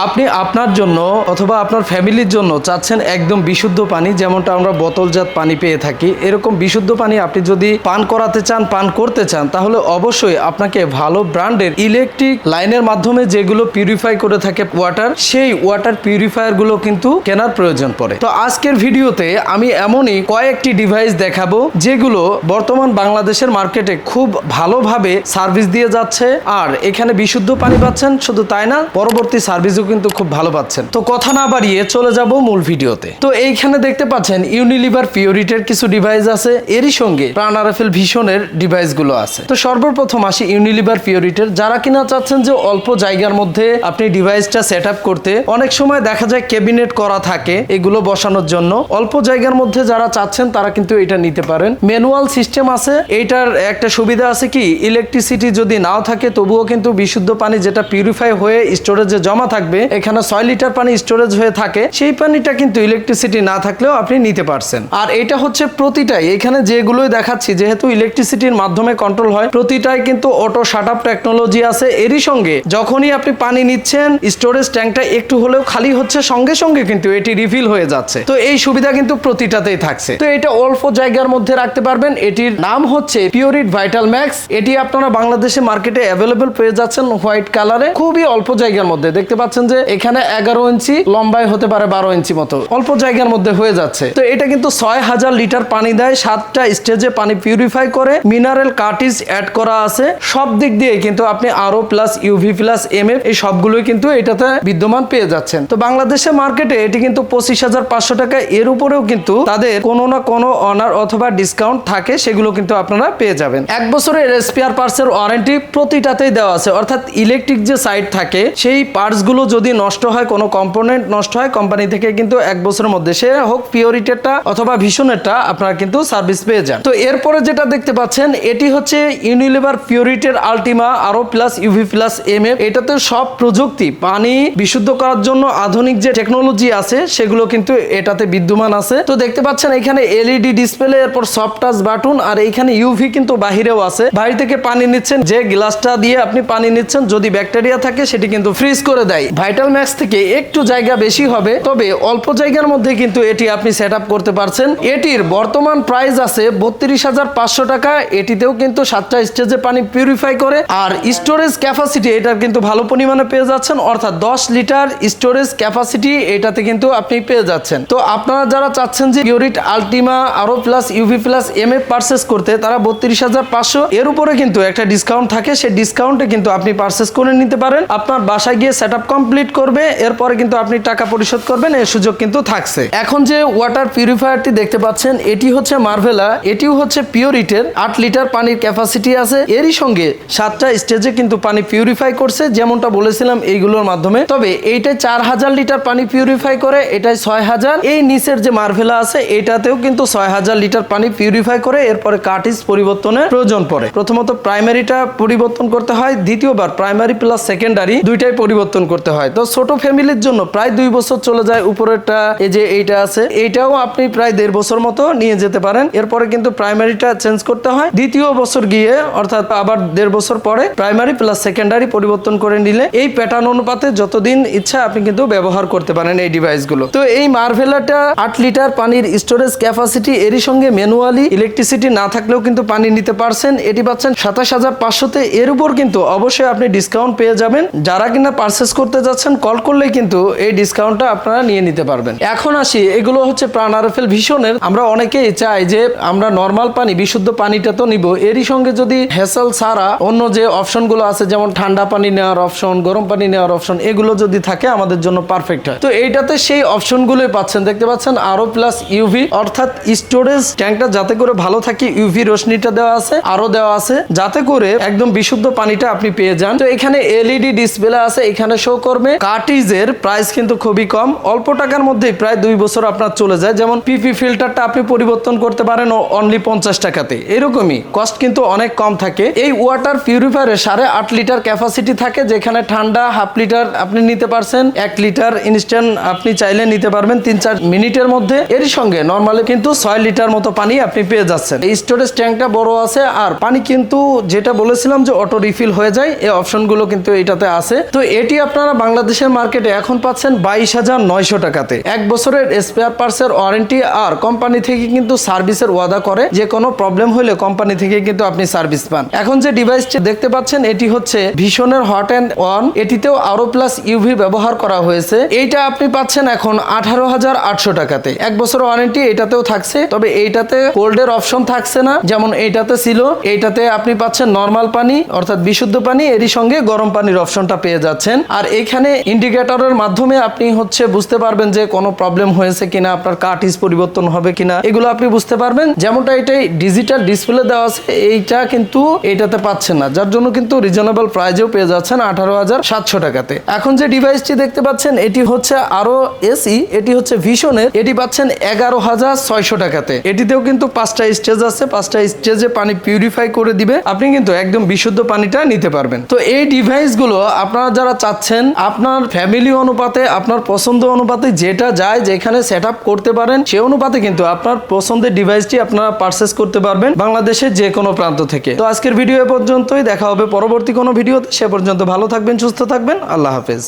আপনি আপনার জন্য অথবা আপনার ফ্যামিলির জন্য চাচ্ছেন একদম বিশুদ্ধ পানি, যেমনটা আমরা বোতলজাত পানি পেয়ে থাকি। এরকম বিশুদ্ধ পানি আপনি যদি পান করাতে চান, পান করতে চান, তাহলে অবশ্যই আপনাকে ভালো ব্র্যান্ডের ইলেকট্রিক লাইনের মাধ্যমে যেগুলো পিউরিফাই করে থাকে ওয়াটার সেই ওয়াটার পিউরিফায়ারগুলো কিন্তু কেনার প্রয়োজন পড়ে। তো আজকের ভিডিওতে আমি এমনই কয়েকটি ডিভাইস দেখাবো, যেগুলো বর্তমান বাংলাদেশের মার্কেটে খুব ভালোভাবে সার্ভিস দিয়ে যাচ্ছে। আর এখানে বিশুদ্ধ পানি পাচ্ছেন, শুধু তাই না, পরবর্তী সার্ভিসও কিন্তু খুব ভালো পাচ্ছেন। তো কথা না বাড়িয়ে চলে যাব মূল ভিডিওতে। তো এইখানে দেখতে পাচ্ছেন ইউনিলিভার পিওরিটের কিছু ডিভাইস আছে। এরই সঙ্গে প্রাণারাফেল ভিশনের ডিভাইসগুলো আছে। তো সর্বপ্রথম আসি ইউনিলিভার পিওরিটের যারা কিনা চাচ্ছেন যে অল্প জায়গার মধ্যে আপনি ডিভাইসটা সেট করতে, অনেক সময় দেখা যায় ক্যাবিনেট করা থাকে এগুলো বসানোর জন্য। অল্প জায়গার মধ্যে যারা চাচ্ছেন তারা কিন্তু এটা নিতে পারেন। ম্যানুয়াল সিস্টেম আছে। এইটার একটা সুবিধা আছে কি? ইলেকট্রিসিটি যদি নাও থাকে তবুও কিন্তু বিশুদ্ধ পানি যেটা পিউরিফাই হয়ে স্টোরেজে জমা থাকবে এখানে ছয় লিটার পানি স্টোরেজ হয়ে থাকে। সেই পানিটা কিন্তু ইলেকট্রিসিটি না থাকলেও আপনি নিতে পারছেন। আর এটা হচ্ছে প্রতিটাই। এখানে যেগুলোই দেখাচ্ছি, যেহেতু ইলেকট্রিসিটির মাধ্যমে কন্ট্রোল হয়, প্রতিটাই কিন্তু অটো শাট আপ টেকনোলজি আছে। এরই সঙ্গে যখনই আপনি পানি নিচ্ছেন স্টোরেজ ট্যাঙ্কটা একটু হলেও খালি হচ্ছে, সঙ্গে সঙ্গে কিন্তু এটি রিফিল হয়ে যাচ্ছে। তো এই সুবিধা কিন্তু প্রতিটাতেই থাকছে। তো এটা অল্প জায়গার মধ্যে রাখতে পারবেন। এটির নাম হচ্ছে পিওরিট ভাইটাল ম্যাক্স এটি আপনারা বাংলাদেশে মার্কেটে অ্যাভেলেবেল পেয়ে যাচ্ছেন হোয়াইট কালারে খুবই অল্প জায়গার মধ্যে। দেখতে পাচ্ছেন যে এখানে এগারো ইঞ্চি লম্বায় হতে পারে বারো ইঞ্চি মতো। অল্প জায়গার মধ্যে হয়ে যাচ্ছে। তো এটা কিন্তু ছয় হাজার লিটার পানি দেয়, সাতটা স্টেজে পানি পিউরিফাই করে মিনারেল কার্টিজ অ্যাড করা আছে। সব দিক দিয়ে কিন্তু আপনি আরও plus UV plus M F এই সবগুলোই কিন্তু এটাতে বিদ্যমান পেয়ে যাচ্ছেন। তো বাংলাদেশের মার্কেটে এটি কিন্তু পঁচিশ হাজার পাঁচশো টাকা, এর উপরেও কিন্তু তাদের কোনো না কোনো অনার অথবা ডিসকাউন্ট থাকে, সেগুলো কিন্তু আপনারা পেয়ে যাবেন। এক বছরের স্পেয়ার পার্টসের ওয়ারেন্টি প্রতিটাতেই দেওয়া আছে। অর্থাৎ ইলেকট্রিক যে সাইড থাকে, সেই পার্টসগুলো যদি নষ্ট হয়, কোনো কম্পোনেন্ট নষ্ট হয় কোম্পানি থেকে কিন্তু এক বছরের মধ্যে সে হোক পিওরিটেরটা অথবা ভীষণেরটা আপনারা কিন্তু সার্ভিস পেয়ে যান। তো এরপরে যেটা দেখতে পাচ্ছেন, এটি হচ্ছে ইউনিলিভার পিওরিটের আলটিমা আরও plus UV plus M F এটাতে সব প্রযুক্তি, পানি বিশুদ্ধ করার জন্য আধুনিক যে টেকনোলজি আছে, সেগুলো কিন্তু এটাতে বিদ্যমান আছে। তো দেখতে পাচ্ছেন, এখানে এলইডি ডিসপ্লে এরপর সফট টাচ বাটন আর এইখানে ইউভি কিন্তু বাহিরেও আছে। বাইরে থেকে পানি নিচ্ছেন, যে গ্লাসটা দিয়ে আপনি পানি নিচ্ছেন, যদি ব্যাকটেরিয়া থাকে, সেটি কিন্তু ফ্রিজ করে দেয়। ভাইটাল ম্যাক্স থেকে একটু জায়গা বেশি হবে, তবে অল্প জায়গার মধ্যে কিন্তু এটি আপনি সেট করতে পারছেন। এটির বর্তমান প্রাইস আছে বত্রিশ হাজার পাঁচশো টাকা। এটিতেও কিন্তু সাতটা স্টেজে পানি পিউরিফাই করে, আর স্টোরেজ ক্যাপাসিটি এটার কিন্তু ভালো পরিমাণে পেয়ে যাচ্ছেন, অর্থাৎ দশ লিটার স্টোরেজ ক্যাপাসিটি এটাতে কিন্তু আপনি পেয়ে যাচ্ছেন। তো আপনারা যারা চাচ্ছেন যে পিউরিট আলটিমা আরও প্লাস ইউভি প্লাস এম এ পার্সেস করতে, তারা বত্রিশ হাজার পাঁচশো, এর উপরে কিন্তু একটা ডিসকাউন্ট থাকে। সেই ডিসকাউন্টে কিন্তু আপনি পার্সেস করে নিতে পারেন। আপনার বাসায় গিয়ে সেট কমপ্লিট করবে, এরপরে কিন্তু আপনি টাকা পরিশোধ করবেন এই সুযোগ কিন্তু থাকছে। এখন যে ওয়াটার পিউরিফায়ারটি দেখতে পাচ্ছেন, এটি হচ্ছে মার্ভেলা এটিও হচ্ছে পিওরিটের আট লিটার পানির ক্যাপাসিটি আছে। এরই সঙ্গে সাতটা স্টেজে কিন্তু পানি পিউরিফাই করছে, যেমনটা বলেছিলাম এইগুলোর মাধ্যমে। তবে এইটাই চার হাজার লিটার পানি পিউরিফাই করে এটাই ছয় হাজার। এই নিচের যে মার্ভেলা আছে, এটাতেও কিন্তু ছয় হাজার লিটার পানি পিউরিফাই করে, এরপরে কার্টিজ পরিবর্তনের প্রয়োজন পড়ে। প্রথমত প্রাইমারিটা পরিবর্তন করতে হয়, দ্বিতীয়বার প্রাইমারি প্লাস সেকেন্ডারি দুইটাই পরিবর্তন করতে হয়। তো ছোট ফ্যামিলির জন্য প্রায় দুই বছর চলে যায় উপরেরটা, এই যে এইটা আছে। এইটাও আপনি প্রায় দেড় বছর মতো নিয়ে যেতে পারেন। এরপরে কিন্তু প্রাইমারিটা চেঞ্জ করতে হয়। দ্বিতীয় বছর গিয়ে, অর্থাৎ আবার দেড় বছর পরে প্রাইমারি প্লাস সেকেন্ডারি পরিবর্তন করে নিলে এই প্যাটার্ন অনুপাতে যতদিন ইচ্ছা আপনি কিন্তু ব্যবহার করতে পারেন এই ডিভাইসগুলো তো এই মার্ভেলাটা আট লিটার পানির স্টোরেজ ক্যাপাসিটি এরই সঙ্গে ম্যানুয়ালি ইলেকট্রিসিটি না থাকলেও কিন্তু পানি নিতে পারছেন। এটি পাচ্ছেন সাতাশ হাজার পাঁচশোতে। এর উপর কিন্তু অবশ্যই আপনি ডিসকাউন্ট পেয়ে যাবেন। যারা কিনা পারচেস করতে যাচ্ছেন কল করলেই কিন্তু এই ডিসকাউন্টটা আপনারা নিয়ে নিতে পারবেন। এখন আসি, এগুলো হচ্ছে প্রাণারফেল ভীষণের। আমরা অনেকেই চাই যে আমরা নর্মাল পানি, বিশুদ্ধ পানিটা তো নিব। এরই সঙ্গে যদি হেসেল ছাড়া অন্য যে অপশনগুলো আছে, যেমন ঠান্ডা পানি নেওয়ার অপশন গরম পানি নেওয়ার অপশন এগুলো যদি থাকে, আমাদের জন্য পারফেক্ট হয়। তো এইটাতে সেই অপশনগুলোই পাচ্ছেন। দেখতে পাচ্ছেন আরও প্লাস ইউভি অর্থাৎ স্টোরেজ ট্যাঙ্কটা যাতে করে ভালো থাকে ইউভি রশ্মিটা দেওয়া আছে আরও দেওয়া আছে, যাতে করে একদম বিশুদ্ধ পানিটা আপনি পেয়ে যান। তো এখানে এলইডি ডিসপ্লে আছে, এখানে শো করবে কার্টিজের প্রাইস কিন্তু খুবই কম। অল্প টাকার মধ্যেই প্রায় দুই বছর আপনার চলে যায়। যেমন পিপি ফিল্টারটা আপনি পরিবর্তন করতে পারেন অনলি পঞ্চাশ টাকাতে। এরকমই কস্ট কিন্তু অনেক কম থাকে। এই ওয়াটার পিউরিফায়ারে সাড়ে আট লিটার ক্যাপাসিটি থাকে, যেখানে ঠান্ডা হাফ লিটার আপনি নিতে পারছেন, এক লিটার ইনস্ট্যান্ট আপনি চাইলে নিতে পারবেন তিন চার মিনিটের মধ্যে। এর সঙ্গে নর্মালি কিন্তু ছয় লিটার মতো পানি আপনি পেয়ে যাচ্ছেন। এই স্টোরেজ ট্যাঙ্কটা বড় আছে আর পানি কিন্তু যেটা বলেছিলাম যে অটো রিফিল হয়ে যায়, এই অপশনগুলো কিন্তু এটাতে আছে। তো এটি আপনারা বাংলাদেশের মার্কেটে এখন পাচ্ছেন বাইশ হাজার নয়শো টাকাতে। এক বছরের স্পেয়ার পার্টসের ওয়ারেন্টি আর কোম্পানি থেকে কিন্তু সার্ভিসের ওয়াদা করে, যে কোনো প্রবলেম হলে কোম্পানি থেকে কিন্তু আপনি সার্ভিস পান। এখন যে ডিভাইসটি দেখতে পাচ্ছেন, এটি হচ্ছে ভীষণের হট অ্যান্ড ওয়ান এটিতেও আরও প্লাস ইউভি ব্যবহার করা হয়েছে। এইটা আপনি পাচ্ছেন এখন আঠারো হাজার আটশো টাকাতে। এক বছর ওয়ারেন্টি এটাতেও থাকছে, তবে এইটাতে কোল্ডের অপশন থাকছে না। যেমন এইটাতে ছিল, এইটাতে আপনি পাচ্ছেন নর্মাল পানি, অর্থাৎ বিশুদ্ধ পানি, এরই সঙ্গে গরম পানির অপশনটা পেয়ে যাচ্ছেন। আর এখানে ইন্ডিকেটরের মাধ্যমে আপনি হচ্ছে বুঝতে পারবেন যে কোনো প্রবলেম হয়েছে কিনা, আপনার কার্টিজ পরিবর্তন হবে কিনা। এগুলো আপনি বুঝতে পারবেন। যেমনটা এটাই ডিজিটাল ডিসপ্লে দেওয়া আছে, এইটা কিন্তু এইটাতে পাচ্ছেন না, যার জন্য কিন্তু রিজনেবল প্রাইজেও পেয়ে যাচ্ছেন আঠারো হাজার সাতশো টাকাতে। এখন যে ডিভাইসটি দেখতে পাচ্ছেন, এটি হচ্ছে আরও এসি, এটি হচ্ছে ভীষণের এটি পাচ্ছেন এগারো হাজার ছয়শো টাকাতে। এটিতেও কিন্তু পাঁচটা স্টেজ আছে, পাঁচটা স্টেজে পানি পিউরিফাই করে দিবে। আপনি কিন্তু একদম বিশুদ্ধ পানিটা নিতে পারবেন। তো এই ডিভাইসগুলো আপনারা যারা চাচ্ছেন আপনার ফ্যামিলি অনুপাতে, আপনার পছন্দ অনুপাতে যেটা যায়, যেখানে সেট করতে পারেন, সে অনুপাতে কিন্তু আপনার পছন্দের ডিভাইসটি আপনারা পারচেস করতে পারবেন বাংলাদেশের যে কোনো প্রান্ত থেকে। তো আজকের ভিডিও এ পর্যন্তই, দেখা হবে পরবর্তী কোনো ভিডিওতে সে পর্যন্ত ভালো থাকবেন, সুস্থ থাকবেন, আল্লাহ হাফেজ।